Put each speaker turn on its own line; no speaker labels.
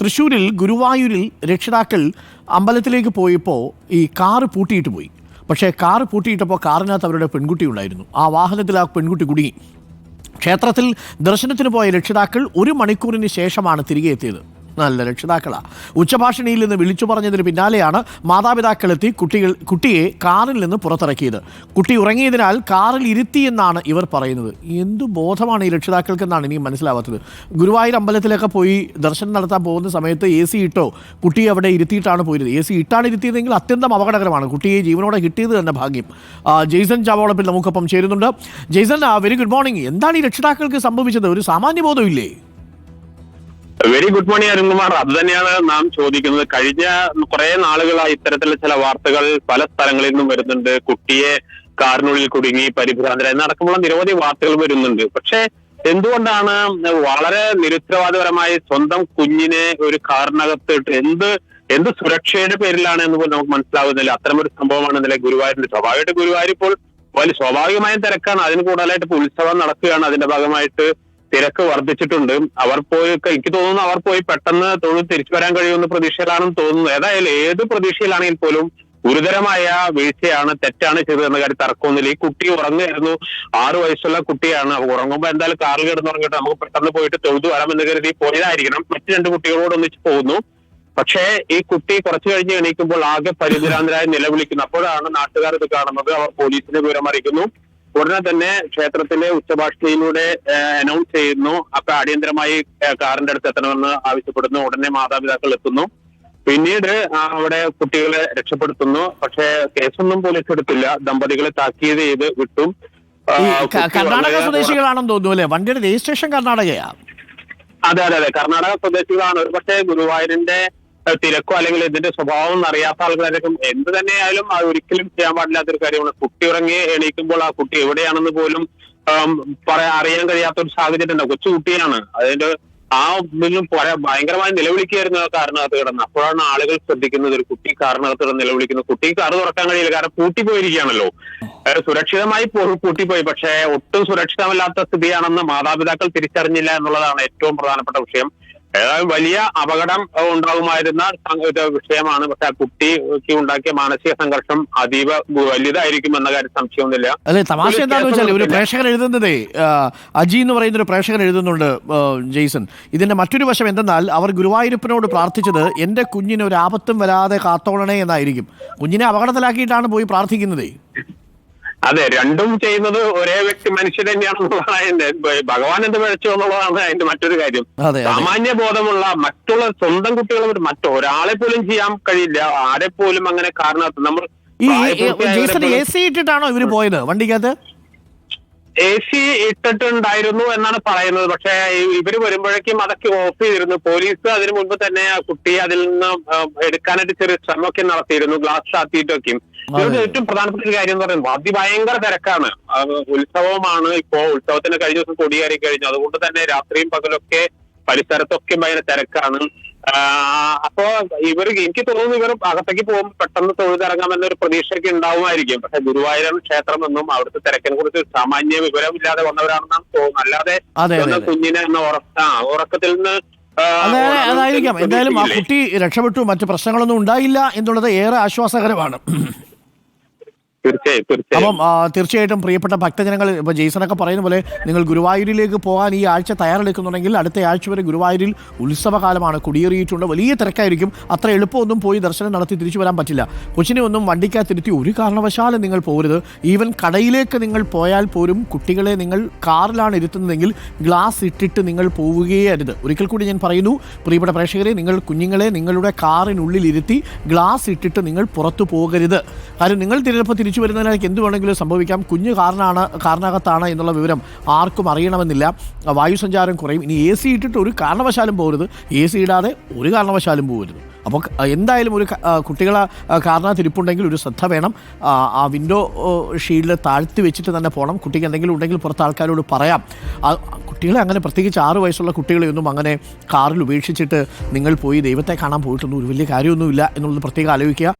തൃശ്ശൂരിൽ ഗുരുവായൂരിൽ രക്ഷിതാക്കൾ അമ്പലത്തിലേക്ക് പോയപ്പോൾ ഈ കാറ് പൂട്ടിയിട്ട് പോയി. പക്ഷേ കാറ് പൂട്ടിയിട്ടപ്പോൾ കാറിനകത്ത് അവരുടെ പെൺകുട്ടി ഉണ്ടായിരുന്നു. ആ വാഹനത്തിൽ ആ പെൺകുട്ടി കുടുങ്ങി. ക്ഷേത്രത്തിൽ ദർശനത്തിന് പോയ രക്ഷിതാക്കൾ ഒരു മണിക്കൂറിന് ശേഷമാണ് തിരികെ എത്തിയത്. നല്ല രക്ഷിതാക്കളാണ് ഉച്ചഭാഷിണിയിൽ നിന്ന് വിളിച്ചു പറഞ്ഞതിന് പിന്നാലെയാണ് മാതാപിതാക്കളെത്തി കുട്ടികൾ കുട്ടിയെ കാറിൽ നിന്ന് പുറത്തിറക്കിയത്. കുട്ടി ഉറങ്ങിയതിനാൽ കാറിൽ ഇരുത്തി എന്നാണ് ഇവർ പറയുന്നത്. എന്തു ബോധമാണ് ഈ രക്ഷിതാക്കൾക്ക് എന്നാണ് മനസ്സിലാവാത്തത്. ഗുരുവായൂർ അമ്പലത്തിലൊക്കെ പോയി ദർശനം നടത്താൻ പോകുന്ന സമയത്ത് എ സി ഇട്ടോ കുട്ടിയെ അവിടെ ഇരുത്തിയിട്ടാണ് പോയത് എ സി ഇട്ടാണ് ഇരുത്തിയതെങ്കിൽ അത്യന്തം അപകടകരമാണ് കുട്ടിയെ ജീവനോടെ കിട്ടിയത് തന്നെ ഭാഗ്യം. ജെയ്സൺ ചാവോളപ്പിൽ നമുക്കൊപ്പം ചേരുന്നുണ്ട്. ജെയ്സൺ വെരി ഗുഡ് മോർണിംഗ് എന്താണ് ഈ രക്ഷിതാക്കൾക്ക് സംഭവിച്ചത്? ഒരു സാമാന്യ ബോധമില്ലേ
വെരി ഗുഡ് മോർണിംഗ് അരുൺകുമാർ. അത് തന്നെയാണ് നാം ചോദിക്കുന്നത്. കഴിഞ്ഞ കുറെ നാളുകളായി ഇത്തരത്തിലുള്ള ചില വാർത്തകൾ പല സ്ഥലങ്ങളിൽ നിന്നും വരുന്നുണ്ട്. കുട്ടിയെ കാറിനുള്ളിൽ കുടുങ്ങി പരിഭ്രാന്തരായി നടക്കുമ്പോൾ നിരവധി വാർത്തകൾ വരുന്നുണ്ട്. പക്ഷേ എന്തുകൊണ്ടാണ് വളരെ നിരുത്തരവാദപരമായി സ്വന്തം കുഞ്ഞിനെ ഒരു കാറിനകത്തിട്ട് എന്ത് എന്ത് സുരക്ഷയുടെ പേരിലാണ് എന്ന് പോലും നമുക്ക് മനസ്സിലാവുന്നില്ല. അത്തരമൊരു സംഭവമാണ് ഇന്നലെ ഗുരുവായൂരിന്റെ സ്വാഭാവികമായിട്ട് ഗുരുവായൂർ ഇപ്പോൾ വലിയ സ്വാഭാവികമായും തിരക്കാണ്. അതിന് കൂടുതലായിട്ട് ഇപ്പോൾ ഉത്സവം നടക്കുകയാണ്. അതിന്റെ ഭാഗമായിട്ട് തിരക്ക് വർദ്ധിച്ചിട്ടുണ്ട്. അവർ പോയി എനിക്ക് തോന്നുന്നു അവർ പോയി പെട്ടെന്ന് തൊഴിൽ തിരിച്ചു വരാൻ കഴിയുമെന്ന പ്രതീക്ഷയിലാണെന്ന് തോന്നുന്നു. ഏതായാലും ഏത് പ്രതീക്ഷയിലാണെങ്കിൽ പോലും ഗുരുതരമായ വീഴ്ചയാണ് തെറ്റാണ് ചെയ്തതെന്ന കാര്യം തർക്കമൊന്നുമില്ല. ഈ കുട്ടി ഉറങ്ങുമായിരുന്നു ആറു വയസ്സുള്ള കുട്ടിയാണ്. ഉറങ്ങുമ്പോൾ എന്തായാലും കാറിൽ കിടന്ന് ഉറങ്ങിയിട്ട് നമുക്ക് പെട്ടെന്ന് പോയിട്ട് തൊഴുതു വരാമെന്ന് കരുതി പോയതായിരിക്കണം. മറ്റു രണ്ട് കുട്ടികളോട് ഒന്നിച്ച് പോകുന്നു. പക്ഷേ ഈ കുട്ടി കുറച്ചു കഴിഞ്ഞ് എണീക്കുമ്പോൾ ആകെ പരിഭ്രാന്തരായി നിലവിളിക്കുന്നു. അപ്പോഴാണ് നാട്ടുകാർ ഇത് കാണുന്നത്. അവർ പോലീസിനെ വിവരം അറിയിക്കുന്നു ഉടനെ തന്നെ ക്ഷേത്രത്തിലെ ഉച്ചഭാഷയിലൂടെ അനൗൺസ് ചെയ്യുന്നു. അപ്പൊ അടിയന്തരമായി കാറിന്റെ അടുത്ത് എത്തണമെന്ന് ആവശ്യപ്പെടുന്നു. ഉടനെ മാതാപിതാക്കൾ എത്തുന്നു. പിന്നീട് അവിടെ കുട്ടികളെ രക്ഷപ്പെടുത്തുന്നു. പക്ഷേ കേസൊന്നും പോലീസ് എടുത്തില്ല. ദമ്പതികളെ താക്കീത് ചെയ്ത് വിട്ടു.
കർണാടക സ്വദേശികളാണെന്ന് തോന്നുന്നു അല്ലെ? വണ്ടിയുടെ രജിസ്ട്രേഷൻ കർണാടകയാ.
അതെ അതെ അതെ. കർണാടക സ്വദേശികളാണ്. പക്ഷേ ഗുരുവായൂരിന്റെ തിരക്കോ അല്ലെങ്കിൽ ഇതിന്റെ സ്വഭാവം അറിയാത്ത ആൾക്കാരൊക്കെ എന്ത് തന്നെയായാലും അത് ഒരിക്കലും ചെയ്യാൻ പാടില്ലാത്തൊരു കാര്യമാണ്. കുട്ടി ഉറങ്ങി എണീക്കുമ്പോൾ ആ കുട്ടി എവിടെയാണെന്ന് പോലും പറയാ അറിയാൻ കഴിയാത്ത ഒരു സാഹചര്യം ഉണ്ട്. കൊച്ചു കുട്ടിയാണ്. അതിന്റെ ആ ഇതിലും ഭയങ്കരമായി നിലവിളിക്കുകയായിരുന്നു ആ കാരണകത്ത് കിടന്ന്. അപ്പോഴാണ് ആളുകൾ ശ്രദ്ധിക്കുന്നത് ഒരു കുട്ടി കാരണകത്ത് കിടന്ന് നിലവിളിക്കുന്നത് കുട്ടിക്ക് കാറ് തുറക്കാൻ കഴിയില്ല. കാരണം പൂട്ടി പോയിരിക്കുകയാണല്ലോ. സുരക്ഷിതമായി പൂട്ടിപ്പോയി പക്ഷേ ഒട്ടും സുരക്ഷിതമല്ലാത്ത സ്ഥിതിയാണെന്ന് മാതാപിതാക്കൾ തിരിച്ചറിഞ്ഞില്ല എന്നുള്ളതാണ് ഏറ്റവും പ്രധാനപ്പെട്ട വിഷയം. ഏതായാലും വലിയ അപകടം ഉണ്ടാകുമായിരുന്ന വിഷയമാണ്. പക്ഷെ ആ കുട്ടിക്ക് ഉണ്ടാക്കിയ മാനസിക സംഘർഷം അതീവ വലുതായിരിക്കും എന്ന കാര്യം സംശയമൊന്നുമില്ല.
അല്ലെ തമാശ എന്താണെന്ന് വെച്ചാൽ ഒരു പ്രേക്ഷകൻ എഴുതുന്നതേ അജി എന്ന് പറയുന്ന ഒരു പ്രേക്ഷകൻ എഴുതുന്നുണ്ട് ജെയ്സൺ. ഇതിന്റെ മറ്റൊരു വശം എന്തെന്നാൽ അവർ ഗുരുവായൂരപ്പനോട് പ്രാർത്ഥിച്ചത് എന്റെ കുഞ്ഞിന് ഒരു ആപത്തും വരാതെ കാത്തോളണേ എന്നായിരിക്കും. കുഞ്ഞിനെ അപകടത്തിലാക്കിയിട്ടാണ് പോയി പ്രാർത്ഥിക്കുന്നതേ.
അതെ രണ്ടും ചെയ്യുന്നത് ഒരേ വ്യക്തി മനുഷ്യർ തന്നെയാണെന്നുള്ളതാണ് എന്റെ ഭഗവാൻ എന്ത് പിഴച്ചു എന്നുള്ളതാണ് അതിന്റെ മറ്റൊരു കാര്യം. സാമാന്യ ബോധമുള്ള മറ്റുള്ള സ്വന്തം കുട്ടികളെ മറ്റൊരാളെ പോലും ചെയ്യാൻ കഴിയില്ല. ആരെ പോലും അങ്ങനെ കാരണത്ത് നമ്മൾ
ഈ എ സി ഇട്ടിട്ടാണോ ഇവർ പോയത് വണ്ടിക്കകത്ത്?
എ സി ഇട്ടിട്ടുണ്ടായിരുന്നു എന്നാണ് പറയുന്നത്. പക്ഷെ ഇവർ വരുമ്പോഴേക്കും അതൊക്കെ ഓഫ് ചെയ്തിരുന്നു. പോലീസ് അതിനു മുൻപ് തന്നെ ആ കുട്ടിയെ അതിൽ നിന്ന് എടുക്കാനായിട്ട് ചെറിയ ശ്രമമൊക്കെ നടത്തിയിരുന്നു. ഗ്ലാസ് താത്തിയിട്ടൊക്കെയും. ഇതിന്റെ ഏറ്റവും പ്രധാനപ്പെട്ട ഒരു കാര്യം എന്ന് പറയുന്നത് അതിഭയങ്കര തിരക്കാണ്. ഉത്സവമാണ്. ഇപ്പോ ഉത്സവത്തിന് കഴിഞ്ഞ ദിവസം കൊടിയേറി കഴിഞ്ഞു. അതുകൊണ്ട് തന്നെ രാത്രിയും പകലൊക്കെ പരിസരത്തൊക്കെ ഭയങ്കര തിരക്കാണ്. അപ്പോ ഇവർ എനിക്ക് തോന്നുന്നു ഇവർ അകത്തേക്ക് പോകുമ്പോൾ പെട്ടെന്ന് തൊഴുതിറങ്ങാമെന്നൊരു പ്രതീക്ഷയൊക്കെ ഉണ്ടാവുമായിരിക്കും. പക്ഷെ ഗുരുവായൂരം ക്ഷേത്രം എന്നും അവിടുത്തെ തിരക്കിനെ കുറിച്ച് സാമാന്യ വിവരമില്ലാതെ വന്നവരാണെന്നാണ് തോന്നുന്നത്. അല്ലാതെ. കുഞ്ഞിനെ എന്ന ഉറക്ക ഉറക്കത്തിൽ നിന്ന്
അതെ അതെ, അതായിരിക്കാം. എന്തായാലും ആ കുട്ടി രക്ഷപ്പെട്ടു. മറ്റു പ്രശ്നങ്ങളൊന്നും ഉണ്ടായില്ല എന്നുള്ളത് ഏറെ ആശ്വാസകരമാണ്.
തീർച്ചയായും
അപ്പം തീർച്ചയായിട്ടും പ്രിയപ്പെട്ട ഭക്തജനങ്ങൾ ഇപ്പൊ ജെയ്സണൊക്കെ പറയുന്ന പോലെ നിങ്ങൾ ഗുരുവായൂരിലേക്ക് പോകാൻ ഈ ആഴ്ച തയ്യാറെടുക്കുന്നുണ്ടെങ്കിൽ അടുത്ത ആഴ്ച വരെ ഗുരുവായൂരിൽ ഉത്സവകാലമാണ്. കുടിയേറിയിട്ടുണ്ട്. വലിയ തിരക്കായിരിക്കും. അത്ര എളുപ്പമൊന്നും പോയി ദർശനം നടത്തി തിരിച്ചു വരാൻ പറ്റില്ല. കൊച്ചിനെ ഒന്നും വണ്ടിക്കകത്തിരുത്തി ഒരു കാരണവശാലും നിങ്ങൾ പോരുത് ഈവൻ കടയിലേക്ക് നിങ്ങൾ പോയാൽ പോലും കുട്ടികളെ നിങ്ങൾ കാറിലാണ് ഇരുത്തുന്നതെങ്കിൽ ഗ്ലാസ് ഇട്ടിട്ട് നിങ്ങൾ പോവുകയേ അരുത് ഒരിക്കൽ കൂടി ഞാൻ പറയുന്നു പ്രിയപ്പെട്ട പ്രേക്ഷകരെ നിങ്ങൾ കുഞ്ഞുങ്ങളെ നിങ്ങളുടെ കാറിനുള്ളിൽ ഇരുത്തി ഗ്ലാസ് ഇട്ടിട്ട് നിങ്ങൾ പുറത്തു പോകരുത്. കാര്യം നിങ്ങൾ തിരഞ്ഞെടുപ്പ് തിരിച്ചു വരുന്നതിനാലേക്ക് എന്ത് വേണമെങ്കിലും സംഭവിക്കാം. കുഞ്ഞ് കാറിനാണ് കാറിനകത്താണ് എന്നുള്ള വിവരം ആർക്കും അറിയണമെന്നില്ല. വായുസഞ്ചാരം കുറയും. ഇനി എ സി ഇട്ടിട്ട് ഒരു കാരണവശാലും പോകരുത്. എ സി ഇടാതെ ഒരു കാരണവശാലും പോകരുത്. അപ്പോൾ എന്തായാലും ഒരു കുട്ടികളെ കാറിനകത്ത് ഇരിപ്പുണ്ടെങ്കിൽ ഒരു ശ്രദ്ധ വേണം. ആ വിൻഡോ ഷീൽഡ് താഴ്ത്തി വെച്ചിട്ട് തന്നെ പോകണം. കുട്ടിക്ക് എന്തെങ്കിലും ഉണ്ടെങ്കിൽ പുറത്ത് ആൾക്കാരോട് പറയാം. കുട്ടികളെ അങ്ങനെ പ്രത്യേകിച്ച് ആറ് വയസ്സുള്ള കുട്ടികളെയൊന്നും അങ്ങനെ കാറിൽ ഉപേക്ഷിച്ചിട്ട് നിങ്ങൾ പോയി ദൈവത്തെ കാണാൻ പോയിട്ടൊന്നും ഒരു വലിയ കാര്യമൊന്നുമില്ല എന്നുള്ളത് പ്രത്യേകം ആലോചിക്കുക.